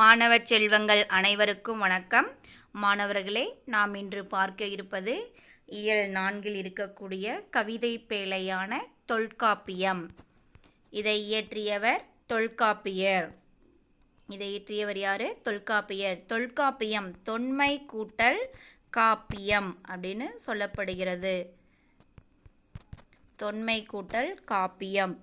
மாணவ செல்வங்கள் அனைவருக்கும் வணக்கம். மாணவர்களே நாம் இன்று பார்க்க இருப்பது இயல் நான்கில் இருக்கக்கூடிய கவிதை பேழையான தொல்காப்பியம். இதை இயற்றியவர் தொல்காப்பியர். இதை இயற்றியவர் யாரு? தொல்காப்பியர். தொல்காப்பியம் தொன்மை கூட்டல் காப்பியம் அப்படின்னு சொல்லப்படுகிறது. தொன்மை கூட்டல் காப்பியம்.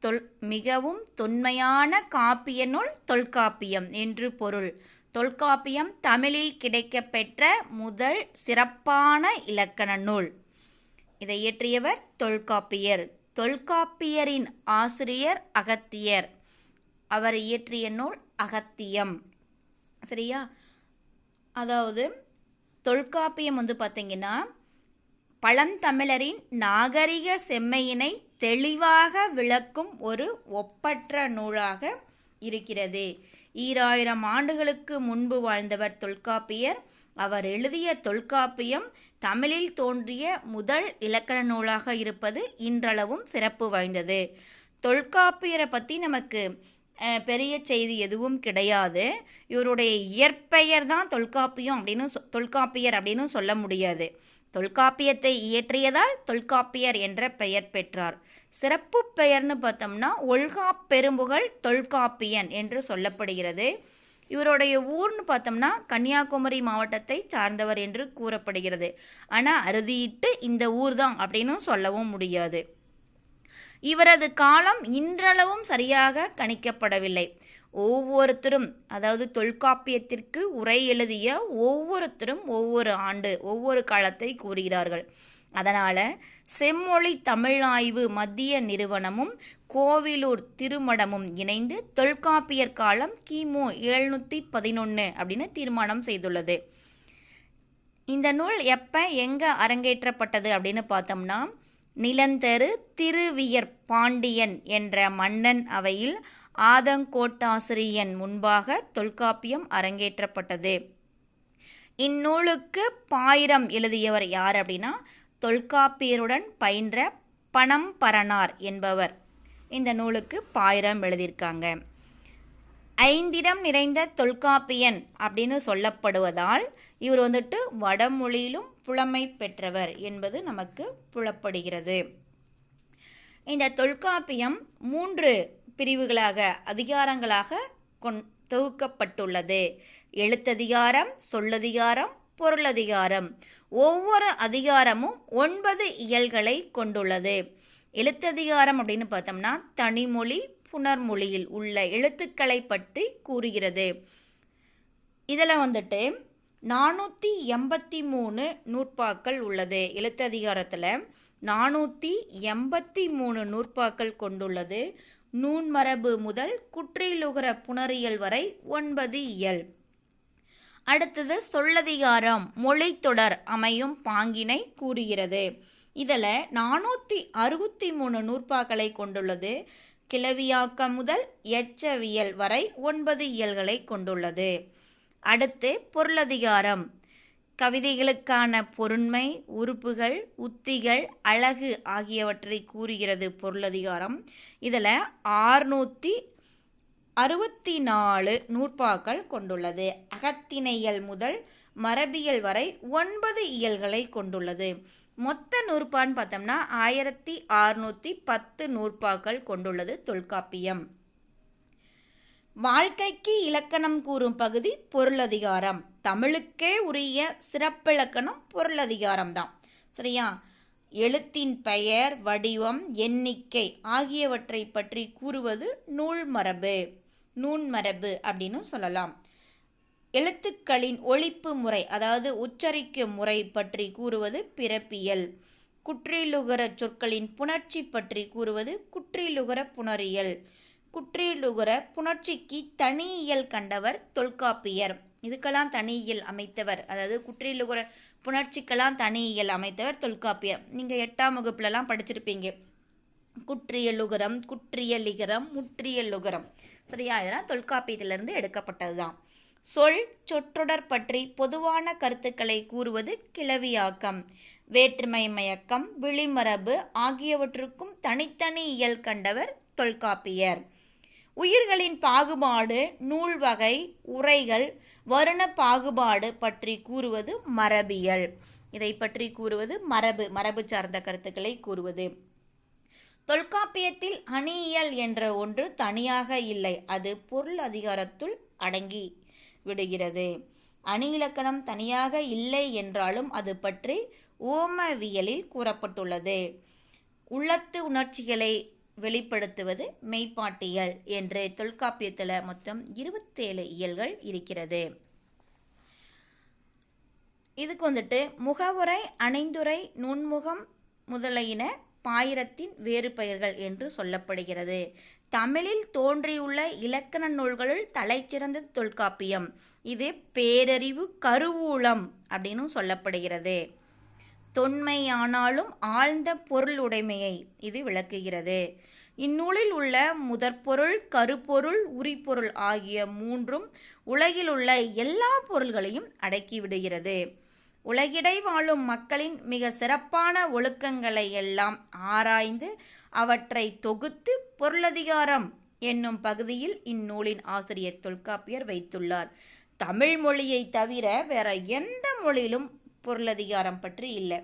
தொல் மிகவும் தொன்மையான காப்பிய நூல் தொல்காப்பியம் என்று பொருள். தொல்காப்பியம் தமிழில் கிடைக்கப்பெற்ற முதல் சிறப்பான இலக்கண நூல். இதை இயற்றியவர் தொல்காப்பியர். தொல்காப்பியரின் ஆசிரியர் அகத்தியர். அவர் இயற்றிய நூல் அகத்தியம். சரியா? அதாவது தொல்காப்பியம் வந்து பார்த்திங்கன்னா பழந்தமிழரின் நாகரிக செம்மையினை தெளிவாக விளக்கும் ஒரு ஒப்பற்ற நூலாக இருக்கிறது. ஈராயிரம் ஆண்டுகளுக்கு முன்பு வாழ்ந்தவர் தொல்காப்பியர். அவர் எழுதிய தொல்காப்பியம் தமிழில் தோன்றிய முதல் இலக்கண நூலாக இருப்பது இன்றளவும் சிறப்பு வாய்ந்தது. தொல்காப்பியரை பற்றி நமக்கு பெரிய செய்தி எதுவும் கிடையாது. இவருடைய இயற்பெயர் தான் தொல்காப்பியம் அப்படின்னு தொல்காப்பியர் அப்படின்னு சொல்ல முடியாது. தொல்காப்பியத்தை இயற்றியதால் தொல்காப்பியர் என்ற பெயர் பெற்றார். சிறப்பு பெயர்னு பார்த்தோம்னா ஒல்கா பெரும்புகழ் தொல்காப்பியன் என்று சொல்லப்படுகிறது. இவருடைய ஊர்னு பார்த்தோம்னா கன்னியாகுமரி மாவட்டத்தை சார்ந்தவர் என்று கூறப்படுகிறது. ஆனால் அறுதியிட்டு இந்த ஊர் தான் அப்படின்னும் சொல்லவும் முடியாது. இவரது காலம் இன்றளவும் சரியாக கணிக்கப்படவில்லை. ஒவ்வொருத்தரும் அதாவது தொல்காப்பியத்திற்கு உரை எழுதிய ஒவ்வொருத்தரும் ஒவ்வொரு ஆண்டு ஒவ்வொரு காலத்தை கூறுகிறார்கள். அதனால் செம்மொழி தமிழ் ஆய்வு மத்திய நிறுவனமும் கோவிலூர் திருமடமும் இணைந்து தொல்காப்பியர் காலம் கிமு எழுநூற்றி பதினொன்று அப்படின்னு தீர்மானம் செய்துள்ளது. இந்த நூல் எப்போ எங்கே அரங்கேற்றப்பட்டது அப்படின்னு பார்த்தோம்னா நிலந்தரு திருவியர் பாண்டியன் என்ற மன்னன் அவையில் ஆதங்கோட்டாசிரியன் முன்பாக தொல்காப்பியம் அரங்கேற்றப்பட்டது. இந்நூலுக்கு பாயிரம் எழுதியவர் யார் அப்படின்னா தொல்காப்பியருடன் பயின்ற பணம்பரணார் என்பவர். இந்த நூலுக்கு பாயிரம் எழுதியிருக்காங்க. ஐந்திடம் நிறைந்த தொல்காப்பியன் அப்படின்னு சொல்லப்படுவதால் இவர் வந்துட்டு வடமொழியிலும் புலமை பெற்றவர் என்பது நமக்கு புலப்படுகிறது. இந்த தொல்காப்பியம் மூன்று பிரிவுகளாக அதிகாரங்களாக கொண் தொகுக்கப்பட்டுள்ளது. எழுத்ததிகாரம் சொல்லதிகாரம் பொருளதிகாரம். ஒவ்வொரு அதிகாரமும் ஒன்பது இயல்களை கொண்டுள்ளது. எழுத்ததிகாரம் அப்படின்னு பார்த்தோம்னா தனிமொழி புனர்மொழியில் உள்ள எழுத்துக்களை பற்றி கூறுகிறது. இதில் வந்துட்டு நானூற்றி எண்பத்தி மூணு நூற்பாக்கள் உள்ளது. எழுத்ததிகாரத்தில் நானூற்றி எண்பத்தி மூணு நூற்பாக்கள் கொண்டுள்ளது. நூன்மரபு முதல் குற்றிலுகர புணரியல் வரை ஒன்பது இயல். அடுத்தது சொல்லதிகாரம் மொழித்தொடர் அமையும் பாங்கினை கூறுகிறது. இதில் நானூற்றி அறுபத்தி மூணு நூற்பாக்களை கொண்டுள்ளது. கிளவியாக்கம் முதல் எச்சவியல் வரை ஒன்பது இயல்களை கொண்டுள்ளது. அடுத்து பொருளதிகாரம். கவிதைகளுக்கான பொருண்மை உறுப்புகள் உத்திகள் அழகு ஆகியவற்றை கூறுகிறது பொருளதிகாரம். இதில் ஆறுநூற்றி அறுபத்தி நாலு நூற்பாக்கள் கொண்டுள்ளது. அகத்திணையல் முதல் மரபியல் வரை ஒன்பது இயல்களை கொண்டுள்ளது. மொத்த நூற்பான்னு பார்த்தோம்னா ஆயிரத்தி அறுநூற்றி பத்து நூற்பாக்கள் கொண்டுள்ளது தொல்காப்பியம். வாழ்க்கைக்கு இலக்கணம் கூறும் பகுதி பொருளதிகாரம். தமிழுக்கே உரிய சிறப்பிலக்கணம் பொருளதிகாரம் தான் சரியா? எழுத்தின் பெயர் வடிவம் எண்ணிக்கை ஆகியவற்றை பற்றி கூறுவது நூல் மரபு நூன்மரபு அப்படின்னு சொல்லலாம். எழுத்துக்களின் ஒழிப்பு முறை அதாவது உச்சரிக்கும் முறை பற்றி கூறுவது பிறப்பியல். குற்றிலுகர சொற்களின் புணர்ச்சி பற்றி கூறுவது குற்றிலுகர புணரியல். குற்றிலுகர புணர்ச்சிக்கு தனியியல் கண்டவர் தொல்காப்பியர். இதுக்கெல்லாம் தனியியல் அமைத்தவர் அதாவது குற்றிலுகர புணர்ச்சிக்கெல்லாம் தனியியல் அமைத்தவர் தொல்காப்பியர். நீங்கள் எட்டாம் வகுப்புலலாம் படிச்சிருப்பீங்க. குற்றியலுகரம் குற்றியலிகரம் முற்றியலுகரம். சரியா? இதெல்லாம் தொல்காப்பியத்திலிருந்து எடுக்கப்பட்டது தான் சொல் சொற்றொடர் பற்றி பொதுவான கருத்துக்களை கூறுவது கிளவியாக்கம். வேற்றுமை மயக்கம் விழிமரபு ஆகியவற்றுக்கும் தனித்தனி இயல் கண்டவர் தொல்காப்பியர். உயிர்களின் பாகுபாடு நூல் வகை உரைகள் வருண பாகுபாடு பற்றி கூறுவது மரபியல். இதை பற்றி கூறுவது மரபு மரபு சார்ந்த கருத்துக்களை கூறுவது. தொல்காப்பியத்தில் அணியியல் என்ற ஒன்று தனியாக இல்லை. அது பொருள் அதிகாரத்துள் அடங்கி விடுகிறது. அணி இலக்கணம் தனியாக இல்லை என்றாலும் அது பற்றி ஓமவியலில் கூறப்பட்டுள்ளது. உள்ளத்து உணர்ச்சிகளை வெளிப்படுத்துவது மெய்ப்பாட்டியல் என்று தொல்காப்பியத்தில் மொத்தம் இருபத்தேழு இயல்கள் இருக்கிறது. இதுக்கு வந்துட்டு முகவுரை அணைந்துரை நுண்முகம் முதலையின பாயிரத்தின் வேறு பெயர்கள் என்று சொல்லப்படுகிறது. தமிழில் தோன்றியுள்ள இலக்கண நூல்களுள் தலைச்சிறந்த தொல்காப்பியம். இது பேரறிவு கருவூலம் அப்படின்னு சொல்லப்படுகிறது. தொன்மையானாலும் ஆழ்ந்த பொருள் உடைமையை இது விளக்குகிறது. இந்நூலில் உள்ள முதற்பொருள் கருப்பொருள் உரிப்பொருள் ஆகிய மூன்றும் உலகில் உள்ள எல்லா பொருள்களையும் அடக்கிவிடுகிறது உலகிடை வாழும் மக்களின் மிக சிறப்பான ஒழுக்கங்களை எல்லாம் ஆராய்ந்து அவற்றை தொகுத்து பொருளதிகாரம் என்னும் பகுதியில் இந்நூலின் ஆசிரியர் தொல்காப்பியர் வைத்துள்ளார். தமிழ் மொழியை தவிர வேற எந்த மொழியிலும் பொருளதிகாரம் பற்றி இல்லை.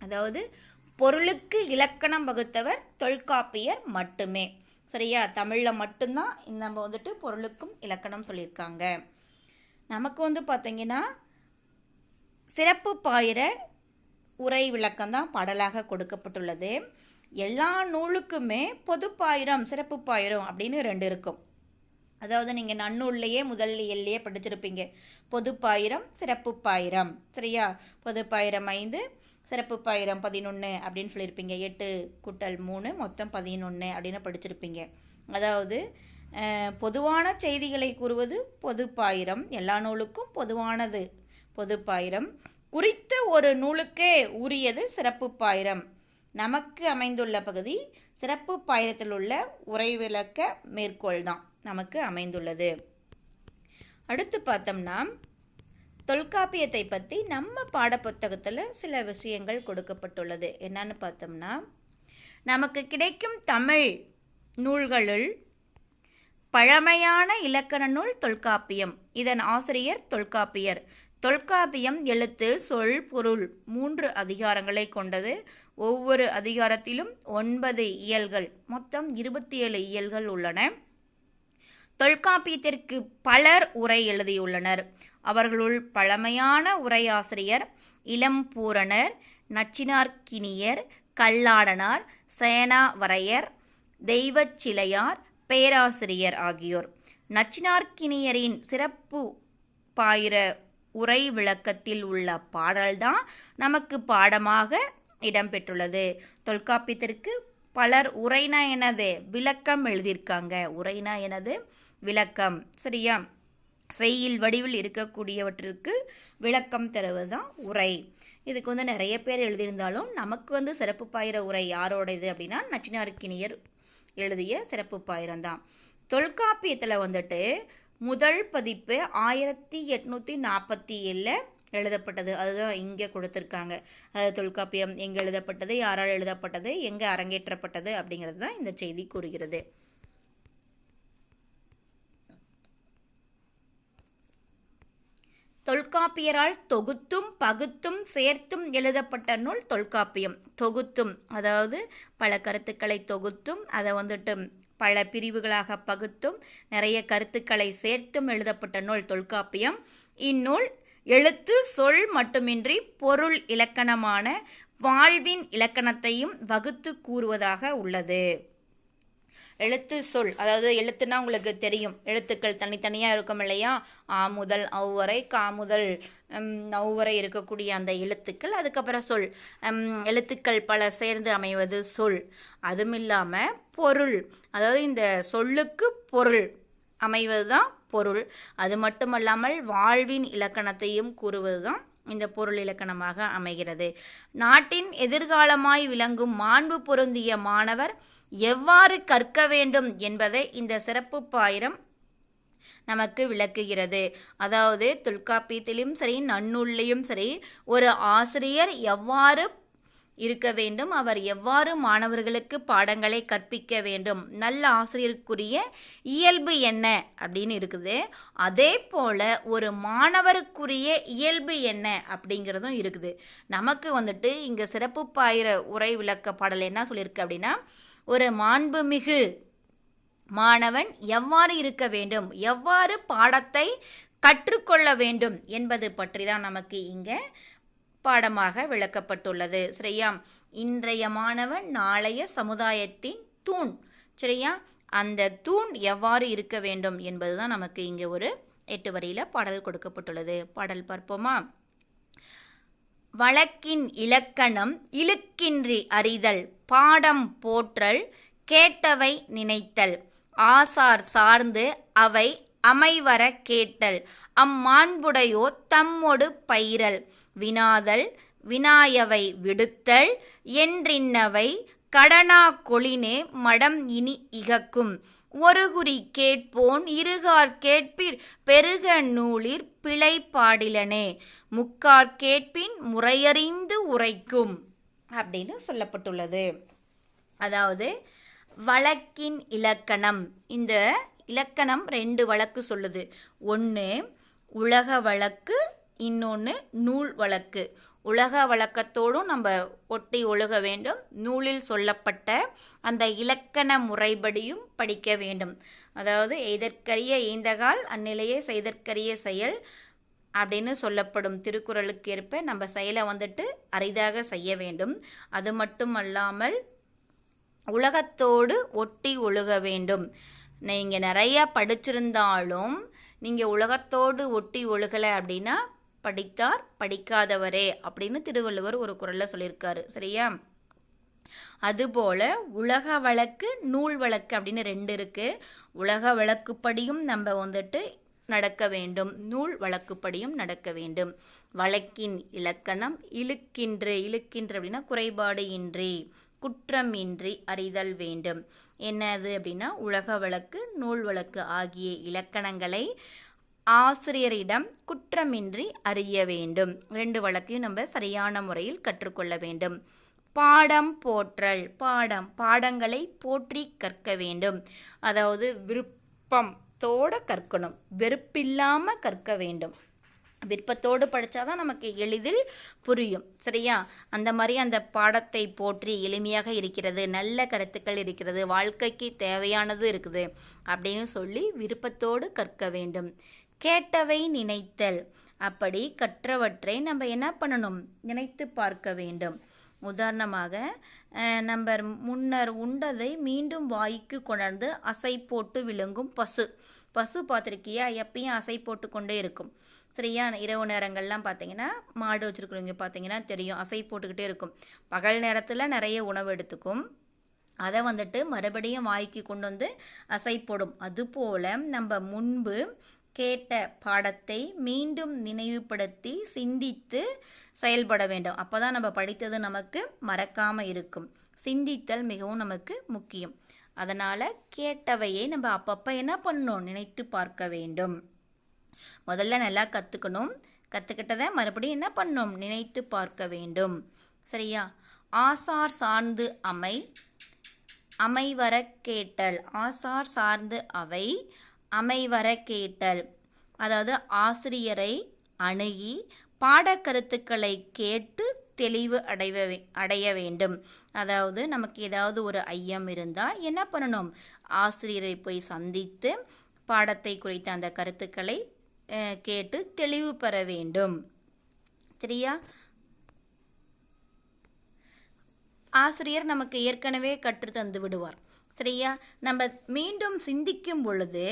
அதாவது பொருளுக்கு இலக்கணம் வகுத்தவர் தொல்காப்பியர் மட்டுமே. சரியா? தமிழில் மட்டும்தான் நம்ம வந்துட்டு பொருளுக்கும் இலக்கணம் சொல்லியிருக்காங்க. நமக்கு வந்து பார்த்தீங்கன்னா சிறப்பு பாயிர உரை விளக்கம் தான் பாடலாக கொடுக்கப்பட்டுள்ளது. எல்லா நூலுக்குமே பொது பாயிரம் சிறப்பு பாயிரம் அப்படின்னு ரெண்டு இருக்கும். அதாவது நீங்கள் நன்னூல்லையே முதல் எல்லையே படிச்சிருப்பீங்க. பொது பாயிரம் சிறப்பு பாயிரம். சரியா? பொது பாயிரம் ஐந்து சிறப்பு பாயிரம் பதினொன்று அப்படின்னு சொல்லியிருப்பீங்க. எட்டு குட்டல் மூணு மொத்தம் பதினொன்று அப்படின்னு படிச்சிருப்பீங்க. அதாவது பொதுவான செய்திகளை கூறுவது பொது பாயிரம். எல்லா நூலுக்கும் பொதுவானது பொது பாயிரம் குறித்த ஒரு நூலுக்கே உரியது சிறப்பு பாயிரம். நமக்கு அமைந்துள்ள பகுதி சிறப்பு பாயிரத்தில் உள்ள உரை விளக்க மேற்கோள் தான் நமக்கு அமைந்துள்ளது. அடுத்து பார்த்தோம்னா தொல்காப்பியத்தை பற்றி நம்ம பாடப்புத்தகத்தில் சில விஷயங்கள் கொடுக்கப்பட்டுள்ளது. என்னன்னு பார்த்தோம்னா நமக்கு கிடைக்கும் தமிழ் நூல்களுள் பழமையான இலக்கண நூல் தொல்காப்பியம். இதன் ஆசிரியர் தொல்காப்பியர். தொல்காப்பியம் எழுத்து சொல் பொருள் மூன்று அதிகாரங்களை கொண்டது. ஒவ்வொரு அதிகாரத்திலும் ஒன்பது இயல்கள். மொத்தம் இருபத்தி ஏழு இயல்கள் உள்ளன. தொல்காப்பியத்திற்கு பலர் உரை எழுதியுள்ளனர். அவர்களுள் பழமையான உரையாசிரியர் இளம்பூரணர் நச்சினார்கினியர் கல்லாடனார் சேனாவரையர் தெய்வச்சிலையார் பேராசிரியர் ஆகியோர். நச்சினார்கினியரின் சிறப்பு பாயிர உரை விளக்கத்தில் உள்ள பாடல்தான் நமக்கு பாடமாக இடம்பெற்றுள்ளது. தொல்காப்பியத்திற்கு பலர் உரைனா எனது விளக்கம் எழுதியிருக்காங்க. உரைனா எனது விளக்கம். சரியா? செய்யில் வடிவில் இருக்கக்கூடியவற்றிற்கு விளக்கம் தருவது தான் உரை. இதுக்கு வந்து நிறைய பேர் எழுதியிருந்தாலும் நமக்கு வந்து சிறப்பு பாயிர உரை யாரோடது அப்படின்னா நச்சினார்க்கினியர் எழுதிய சிறப்பு பாயிரம் தான் தொல்காப்பியத்தில் வந்துட்டு முதல் பதிப்பு ஆயிரத்தி எட்நூற்றி நாற்பத்தி ஏழில் எழுதப்பட்டது. அதுதான் இங்கே கொடுத்துருக்காங்க. தொல்காப்பியம் எங்கே எழுதப்பட்டது யாரால் எழுதப்பட்டது எங்கே அரங்கேற்றப்பட்டது அப்படிங்கிறது தான் இந்த செய்தி கூறுகிறது. தொல்காப்பியரால் தொகுத்தும் பகுத்தும் சேர்த்தும் எழுதப்பட்ட நூல் தொல்காப்பியம். தொகுத்தும் அதாவது பல கருத்துக்களை தொகுத்தும் அதை வந்துட்டு பல பிரிவுகளாக பகுத்தும் நிறைய கருத்துக்களை சேர்த்தும் எழுதப்பட்ட நூல் தொல்காப்பியம். இந்நூல் எழுத்து சொல் மட்டுமின்றி பொருள் இலக்கணமான வாழ்வின் இலக்கணத்தையும் வகுத்து கூறுவதாக உள்ளது. எழுத்து சொல் அதாவது எழுத்துனா உங்களுக்கு தெரியும். எழுத்துக்கள் தனித்தனியாக இருக்கும் இல்லையா? ஆ முதல் அவ்வரை கா முதல் நவ்வரை இருக்கக்கூடிய அந்த எழுத்துக்கள் அதுக்கப்புறம் சொல். எழுத்துக்கள் பல சேர்ந்து அமைவது சொல். அதுவும் இல்லாமல் பொருள் அதாவது இந்த சொல்லுக்கு பொருள் அமைவது தான் பொருள். அது மட்டுமல்லாமல் வாழ்வின் இலக்கணத்தையும் கூறுவது தான் இந்த பொருள் இலக்கணமாக அமைகிறது. நாட்டின் எதிர்காலமாய் விளங்கும் மாண்பு பொருந்திய மாணவர் எவ்வாறு கற்க வேண்டும் என்பதை இந்த சிறப்பு பாயிரம் நமக்கு விளக்குகிறது. அதாவது தொல்காப்பியத்திலும் சரி நன்னூல்லையும் சரி ஒரு ஆசிரியர் எவ்வாறு இருக்க வேண்டும். அவர் எவ்வாறு மாணவர்களுக்கு பாடங்களை கற்பிக்க வேண்டும்? நல்ல ஆசிரியருக்குரிய இயல்பு என்ன? அப்படின்னு இருக்குது. அதே போல் ஒரு மாணவருக்குரிய இயல்பு என்ன? அப்படிங்கிறதும் இருக்குது. நமக்கு வந்துட்டு இங்கே சிறப்பு பாயிர உரை விளக்க பாடல் என்ன சொல்லியிருக்கு அப்படின்னா ஒரு மாண்புமிகு மாணவன் எவ்வாறு இருக்க வேண்டும்? எவ்வாறு பாடத்தை கற்றுக்கொள்ள வேண்டும் என்பது பற்றி தான் நமக்கு இங்கே பாடமாக விளக்கப்பட்டுள்ளது. சரியா இன்றைய மாணவன் நாளைய சமுதாயத்தின் தூண். சரியா அந்த தூண் எவ்வாறு இருக்க வேண்டும் என்பதுதான் நமக்கு இங்கே ஒரு எட்டு வரியில் பாடல் கொடுக்கப்பட்டுள்ளது. பாடல் பார்ப்போமா? வழக்கின் இலக்கணம் இழுக்கின்றி அறிதல் பாடம் போற்றல் கேட்டவை நினைத்தல் ஆசார் சார்ந்து அவை அமைவர கேட்டல். அம்மாண்புடையோ தம்மொடு பயிரல். வினாதல் வினாயவை விடுத்தல். என்றின்னவை கடனா கொளினே மடம் இனி இகக்கும். ஒரு குறி கேட்போன் இருகார் கேட்பிற் பெருக நூலிற் பிழை பாடிலனே. முக்கார் கேட்பின் முறையறிந்து உரைக்கும் அப்படின்னு சொல்லப்பட்டுள்ளது. அதாவது வழக்கின் இலக்கணம். இந்த இலக்கணம் ரெண்டு வழக்கு சொல்லுது. ஒன்று உலக வழக்கு இன்னொன்று நூல் வழக்கு. உலக வழக்கத்தோடும் நம்ம ஒட்டி ஒழுக வேண்டும். நூலில் சொல்லப்பட்ட அந்த இலக்கண முறைப்படியும் படிக்க வேண்டும். அதாவது எதற்கரிய ஈந்தகால் அந்நிலையே செய்தற்கரிய செயல் அப்படின்னு சொல்லப்படும். திருக்குறளுக்கு ஏற்ப நம்ம செயலை வந்துட்டு அரிதாக செய்ய வேண்டும். அது மட்டும் அல்லாமல் உலகத்தோடு ஒட்டி ஒழுக வேண்டும். நீங்கள் நிறையா படிச்சிருந்தாலும் நீங்கள் உலகத்தோடு ஒட்டி ஒழுகலை அப்படின்னா படித்தார் படிக்காதவரே அப்படின்னு திருவள்ளுவர் ஒரு குரலில் சொல்லியிருக்காரு. சரியா? அதுபோல் உலக வழக்கு நூல் வழக்கு அப்படின்னு ரெண்டு இருக்குது உலக வழக்குப்படியும் நம்ம வந்துட்டு நடக்க வேண்டும். நூல் வழக்குப்படியும் நடக்க வேண்டும். வழக்கின் இலக்கணம் இழுக்கின்று இழுக்கின்று அப்படின்னா குறைபாடு இன்றி. குற்றமின்றி அறிதல் வேண்டும். என்னது அப்படின்னா உலக வழக்கு நூல் வழக்கு ஆகிய இலக்கணங்களை ஆசிரியரிடம் குற்றமின்றி அறிய வேண்டும். ரெண்டு வழக்கையும் நம்ம சரியான முறையில் கற்றுக்கொள்ள வேண்டும். பாடம் போற்றல் பாடம் பாடங்களை போற்றி கற்க வேண்டும். அதாவது விருப்பத்தோடு கற்கணும். வெறுப்பில்லாமல் கற்க வேண்டும். விருப்பத்தோடு படித்தாதான் நமக்கு எளிதில் புரியும். சரியா? அந்த மாதிரி அந்த பாடத்தை போற்றி எளிமையாக இருக்கிறது நல்ல கருத்துக்கள் இருக்கிறது வாழ்க்கைக்கு தேவையானது இருக்குது அப்படின்னு சொல்லி விருப்பத்தோடு கற்க வேண்டும். கேட்டவை நினைத்தல். அப்படி கற்றவற்றை நம்ம என்ன பண்ணணும்? நினைத்து பார்க்க வேண்டும். உதாரணமாக நம்ம முன்னர் உண்டதை மீண்டும் வாய்க்கு கொணர்ந்து அசை போட்டு விழுங்கும் பசு. பசு பார்த்துருக்கியா? எப்பயும் அசை போட்டு கொண்டே இருக்கும். சரியா? இரவு நேரங்கள்லாம் பார்த்தீங்கன்னா மாடு வச்சுருக்குறவங்க பார்த்தீங்கன்னா தெரியும் அசை போட்டுக்கிட்டே இருக்கும். பகல் நேரத்தில் நிறைய உணவு எடுத்துக்கும். அதை வந்துட்டு மறுபடியும் வாய்க்கு கொண்டு வந்து அசை போடும். அதுபோல் நம்ம முன்பு கேட்ட பாடத்தை மீண்டும் நினைவுபடுத்தி சிந்தித்து செயல்பட வேண்டும். அப்போ தான் நம்ம படித்தது நமக்கு மறக்காமல் இருக்கும். சிந்தித்தல் மிகவும் நமக்கு முக்கியம். அதனால் கேட்டவையை நம்ம அப்பப்போ என்ன பண்ணணும்? நினைத்து பார்க்க வேண்டும். முதல்ல நல்லா கற்றுக்கணும் கற்றுக்கிட்டதை மறுபடியும் என்ன பண்ணணும்? நினைத்து பார்க்க வேண்டும். சரியா? ஆசார் சார்ந்து அமை அமைவர கேட்டல். ஆசார் சார்ந்து அவை அமைவர கேட்டல். அதாவது ஆசிரியரை அணுகி பாடக்கருத்துக்களை கேட்டு தெளிவு அடைவ அடைய வேண்டும். அதாவது நமக்கு ஏதாவது ஒரு ஐயம் இருந்தால் என்ன பண்ணணும்? ஆசிரியரை போய் சந்தித்து பாடத்தை குறித்த அந்த கருத்துக்களை கேட்டு தெளிவு பெற வேண்டும். சரியா? ஆசிரியர் நமக்கு ஏற்கனவே கற்று தந்து விடுவார். சரியா? நம்ம மீண்டும் சிந்திக்கும் பொழுது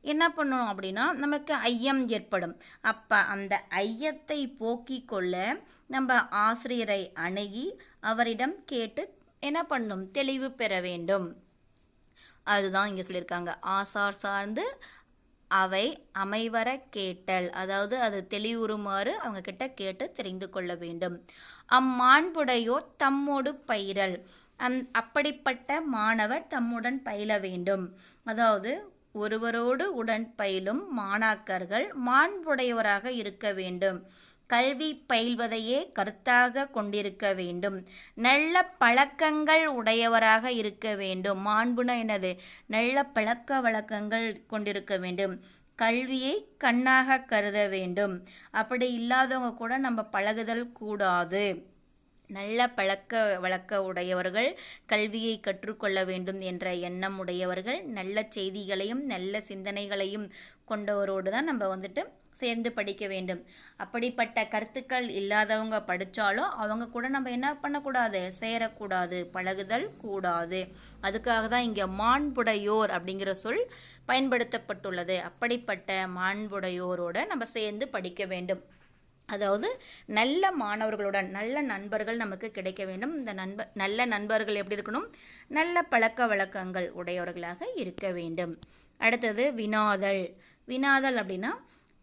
என்ன பண்ணணும் அப்படின்னா நமக்கு ஐயம் ஏற்படும். அப்போ அந்த ஐயத்தை போக்கிக் கொள்ள நம்ம ஆசிரியரை அணுகி அவரிடம் கேட்டு என்ன பண்ணும்? தெளிவு பெற வேண்டும். அதுதான் இங்கே சொல்லியிருக்காங்க. ஆசார் சார்ந்து அவை அமைவர கேட்டல். அதாவது அது தெளிவுறுமாறு அவங்க கிட்ட கேட்டு தெரிந்து கொள்ள வேண்டும். அம்மாண்புடையோர் தம்மோடு பயிரல். அந் அப்படிப்பட்ட மாணவர் தம்முடன் பயில வேண்டும். அதாவது ஒருவரோடு உடன் பயிலும் மாணாக்கர்கள் மாண்புடையவராக இருக்க வேண்டும். கல்வி பயில்வதையே கருத்தாக கொண்டிருக்க வேண்டும். நல்ல பழக்கங்கள் உடையவராக இருக்க வேண்டும். மாண்புனா என்னது? நல்ல பழக்க வழக்கங்கள் கொண்டிருக்க வேண்டும். கல்வியை கண்ணாக கருத வேண்டும். அப்படி இல்லாதவங்க கூட நம்ம பழகுதல் கூடாது. நல்ல பழக்க வழக்க உடையவர்கள் கல்வியை கற்றுக்கொள்ள வேண்டும் என்ற எண்ணம் உடையவர்கள் நல்ல செய்திகளையும் நல்ல சிந்தனைகளையும் கொண்டவரோடு தான் நம்ம வந்துட்டு சேர்ந்து படிக்க வேண்டும். அப்படிப்பட்ட கருத்துக்கள் இல்லாதவங்க படித்தாலும் அவங்க கூட நம்ம என்ன பண்ணக்கூடாது? சேரக்கூடாது பழகுதல் கூடாது. அதுக்காக தான் இங்கே மாண்புடையோர் அப்படிங்கிற சொல் பயன்படுத்தப்பட்டுள்ளது. அப்படிப்பட்ட மாண்புடையோரோடு நம்ம சேர்ந்து படிக்க வேண்டும். அதாவது நல்ல மாணவர்களுடன் நல்ல நண்பர்கள் நமக்கு கிடைக்க வேண்டும். இந்த நண்ப நல்ல நண்பர்கள் எப்படி இருக்கணும்? நல்ல பழக்க வழக்கங்கள் உடையவர்களாக இருக்க வேண்டும். அடுத்தது வினாதல். வினாதல் அப்படின்னா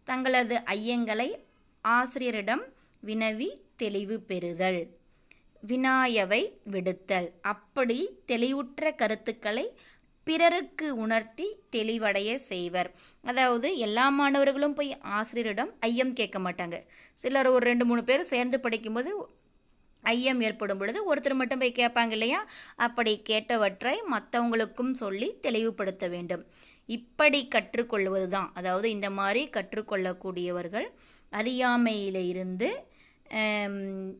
தங்களது ஐயங்களை ஆசிரியரிடம் வினவி தெளிவு பெறுதல். வினாயவை விடுத்தல். அப்படி தெளிவுற்ற கருத்துக்களை பிறருக்கு உணர்த்தி தெளிவடைய செய்வர். அதாவது எல்லா மாணவர்களும் போய் ஆசிரியரிடம் ஐயம் கேட்க மாட்டாங்க. சிலர் ஒரு ரெண்டு மூணு பேர் சேர்ந்து படிக்கும்போது ஐயம் ஏற்படும் பொழுது ஒருத்தர் மட்டும் போய் கேட்பாங்க இல்லையா? அப்படி கேட்டவற்றை மற்றவங்களுக்கும் சொல்லி தெளிவுபடுத்த வேண்டும். இப்படி கற்றுக்கொள்வது தான் அதாவது இந்த மாதிரி கற்றுக்கொள்ளக்கூடியவர்கள் அறியாமையிலிருந்து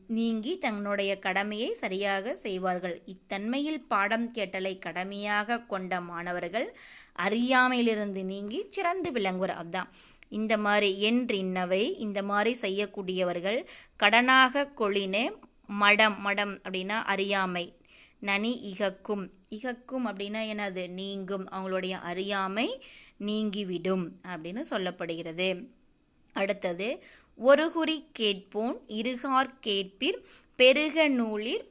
நீங்கி தன்னுடைய கடமையை சரியாக செய்வார்கள். இத்தன்மையில் பாடம் கேட்டலை கடமையாக கொண்ட மாணவர்கள் அறியாமையிலிருந்து நீங்கி சிறந்து விளங்குவர். அதுதான் இந்த மாதிரி என்றின்னவை இந்த மாதிரி செய்யக்கூடியவர்கள் கடனாக கொளினே மடம் மடம் அப்படின்னா அறியாமை. நனி இகக்கும். இகக்கும் அப்படின்னா என்னது? நீங்கும். அவங்களுடைய அறியாமை நீங்கிவிடும் அப்படின்னு சொல்லப்படுகிறது. அடுத்தது ஒரு குறி கேட்போன் இருகார் கேட்பிர் பெருக நூலிர்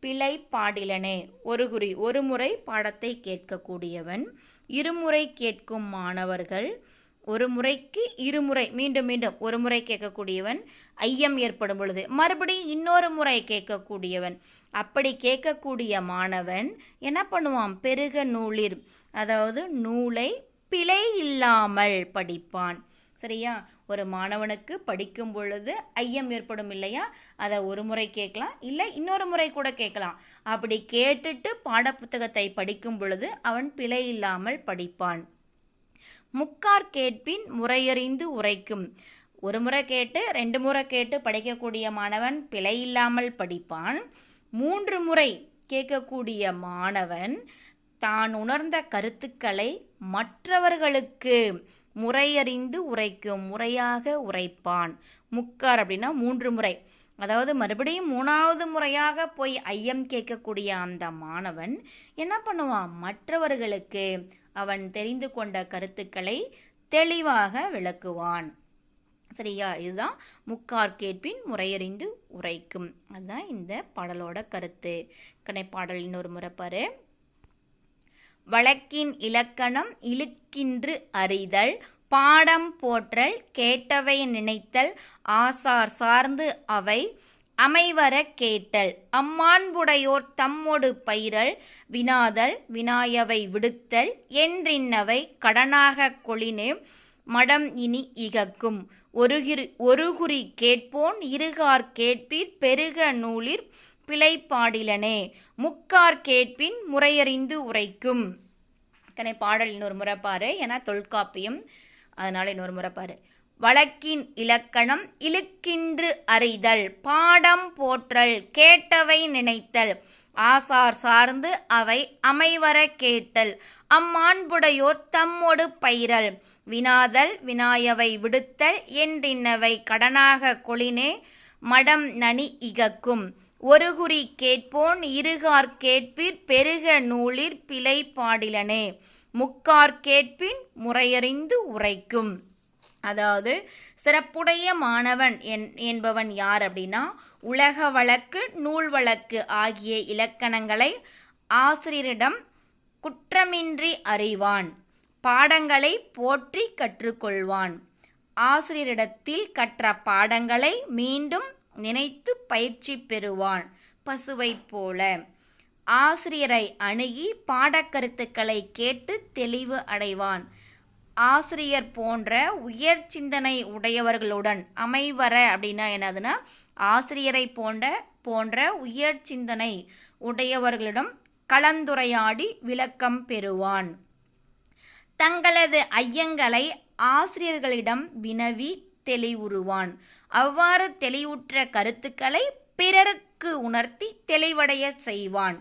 பிழை பாடிலனே ஒரு குறி ஒரு முறை பாடத்தை கேட்கக்கூடியவன். இருமுறை கேட்கும் மாணவர்கள் ஒரு முறைக்கு இருமுறை மீண்டும் மீண்டும் ஒரு முறை கேட்கக்கூடியவன் ஐயம் ஏற்படும் பொழுது மறுபடியும் இன்னொரு முறை கேட்கக்கூடியவன். அப்படி கேட்கக்கூடிய மாணவன் என்ன பண்ணுவான்? பெருக நூலிர் அதாவது நூலை பிழை இல்லாமல் படிப்பான். சரியா? ஒரு மாணவனுக்கு படிக்கும் பொழுது ஐயம் ஏற்படும் இல்லையா? அதை ஒரு முறை கேட்கலாம். இல்லை இன்னொரு முறை கூட கேட்கலாம். அப்படி கேட்டுட்டு பாடப்புத்தகத்தை படிக்கும் பொழுது அவன் பிழை இல்லாமல் படிப்பான். முக்கார் கேட்பின் முறையறிந்து உரைக்கும். ஒரு முறை கேட்டு ரெண்டு முறை கேட்டு படிக்கக்கூடிய மாணவன் பிழை இல்லாமல் படிப்பான். மூன்று முறை கேட்கக்கூடிய மாணவன் தான் உணர்ந்த கருத்துக்களை மற்றவர்களுக்கு முறையறிந்து உரைக்கும் முறையாக உரைப்பான். முக்கார் அப்படின்னா மூன்று முறை. அதாவது மறுபடியும் மூணாவது முறையாக போய் ஐயம் கேட்கக்கூடிய அந்த மாணவன் என்ன பண்ணுவான்? மற்றவர்களுக்கு அவன் தெரிந்து கொண்ட கருத்துக்களை தெளிவாக விளக்குவான். சரியா? இதுதான் முக்கார் கேட்பின் முறையறிந்து உரைக்கும். அதுதான் இந்த பாடலோட கருத்து. கனை பாடல் இன்னொரு முறை வழக்கின் இலக்கணம் இழுக்கின்று அறிதல் பாடம் போற்றல் கேட்டவை நினைத்தல் ஆசார் சார்ந்து அவை அமைவர கேட்டல் அம்மாண்புடையோர் தம்மொடு பயிரல் வினாதல் வினாயவை விடுத்தல் என்றின்னவை கடனாக கொளினே மடம் இனி இகக்கும். ஒருகிரு ஒருகுறி கேட்போன் இருகார் கேட்பீர் பெருக நூலிற் பிழைப்பாடிலனே முக்கார் கேட்பின் முறையறிந்து உரைக்கும். கனை பாடல் இன்னொரு முறை பாரு ஏன்னா தொல்காப்பியம் அதனால் இன்னொரு முறை பாரு. வழக்கின் இலக்கணம் இழுக்கின்று அறிதல் பாடம் போற்றல் கேட்டவை நினைத்தல் ஆசார் சார்ந்து அவை அமைவர கேட்டல் அம்மாண்புடையோர் தம்மோடு பயிரல் வினாதல் வினாயவை விடுத்தல் என்றின்னவை கடனாக கொளினே மடம் நனி இகக்கும். ஒரு குறி கேட்போன் இருகார் கேட்பிற் பெருக நூலிற் பிழை பாடிலனே. முக்கார் கேட்பின் முறையறிந்து உரைக்கும். அதாவது சிறப்புடைய மாணவன் என் என்பவன் யார் அப்படின்னா உலக வழக்கு நூல் வழக்கு ஆகிய இலக்கணங்களை ஆசிரியரிடம் குற்றமின்றி அறிவான். பாடங்களை போற்றி கற்றுக்கொள்வான். ஆசிரியரிடத்தில் கற்ற பாடங்களை மீண்டும் நினைத்து பயிற்சி பெறுவான் பசுவைப் போல. ஆசிரியரை அணுகி பாடக்கருத்துக்களை கேட்டு தெளிவு அடைவான். ஆசிரியர் போன்ற உயர் சிந்தனை உடையவர்களுடன் அமைவர அப்படின்னா என்னதுன்னா ஆசிரியரை போன்ற போன்ற உயர் சிந்தனை உடையவர்களிடம் கலந்துரையாடி விளக்கம் பெறுவான். தங்களது ஐயங்களை ஆசிரியர்களிடம் வினவி தெளிவுறுவான். அவ்வாறு தெளிவுற்ற கருத்துக்களை பிறருக்கு உணர்த்தி தெளிவடைய செய்வான்.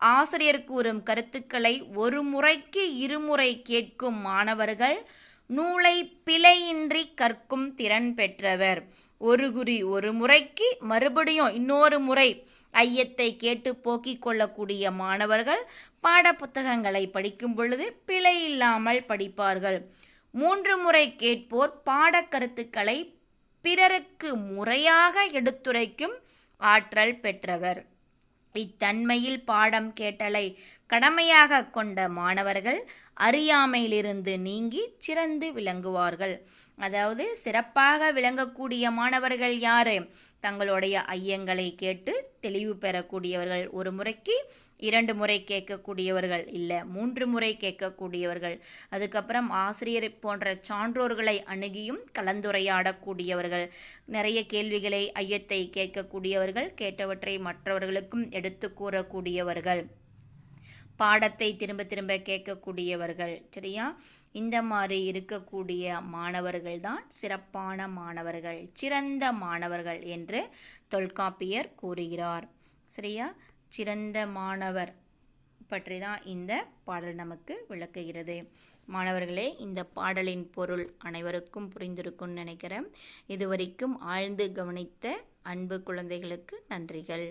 ஆசிரியர் கூறும் கருத்துக்களை ஒரு முறைக்கு இருமுறை கேட்கும் மாணவர்கள் நூலை பிழையின்றி கற்கும் திறன் பெற்றவர். ஒரு குறி ஒரு முறைக்கு மறுபடியும் இன்னொரு முறை ஐயத்தை கேட்டு போக்கிக் கொள்ளக்கூடிய மாணவர்கள் பாடப்புத்தகங்களை படிக்கும் பொழுது பிழை இல்லாமல் படிப்பார்கள். மூன்று முறை கேட்போர் பாடக்கருத்துக்களை பிறருக்கு முறையாக எடுத்துரைக்கும் ஆற்றல் பெற்றவர். இத்தன்மையில் பாடம் கேட்டலை கடமையாக கொண்ட மாணவர்கள் அறியாமையிலிருந்து நீங்கி சிறந்து விளங்குவார்கள். அதாவது சிறப்பாக விளங்கக்கூடிய மாணவர்கள் யார்? தங்களுடைய ஐயங்களை கேட்டு தெளிவு பெறக்கூடியவர்கள் ஒரு முறைக்கு இரண்டு முறை கேட்கக்கூடியவர்கள் இல்லை மூன்று முறை கேட்கக்கூடியவர்கள். அதுக்கப்புறம் ஆசிரியர் போன்ற சான்றோர்களை அணுகியும் கலந்துரையாடக்கூடியவர்கள். நிறைய கேள்விகளை ஐயத்தை கேட்கக்கூடியவர்கள் கேட்டவற்றை மற்றவர்களுக்கும் எடுத்து கூறக்கூடியவர்கள். பாடத்தை திரும்ப திரும்ப கேட்கக்கூடியவர்கள் சரியா? இந்த மாதிரி இருக்கக்கூடிய மாணவர்கள் தான் சிறப்பான மாணவர்கள் சிறந்த மாணவர்கள் என்று தொல்காப்பியர் கூறுகிறார். சரியா? சிறந்த மாணவர் பற்றி தான் இந்த பாடல் நமக்கு விளக்குகிறது. மாணவர்களே இந்த பாடலின் பொருள் அனைவருக்கும் புரிந்திருக்கும்னு நினைக்கிறேன். இதுவரைக்கும் ஆழ்ந்து கவனித்த அன்பு குழந்தைகளுக்கு நன்றிகள்.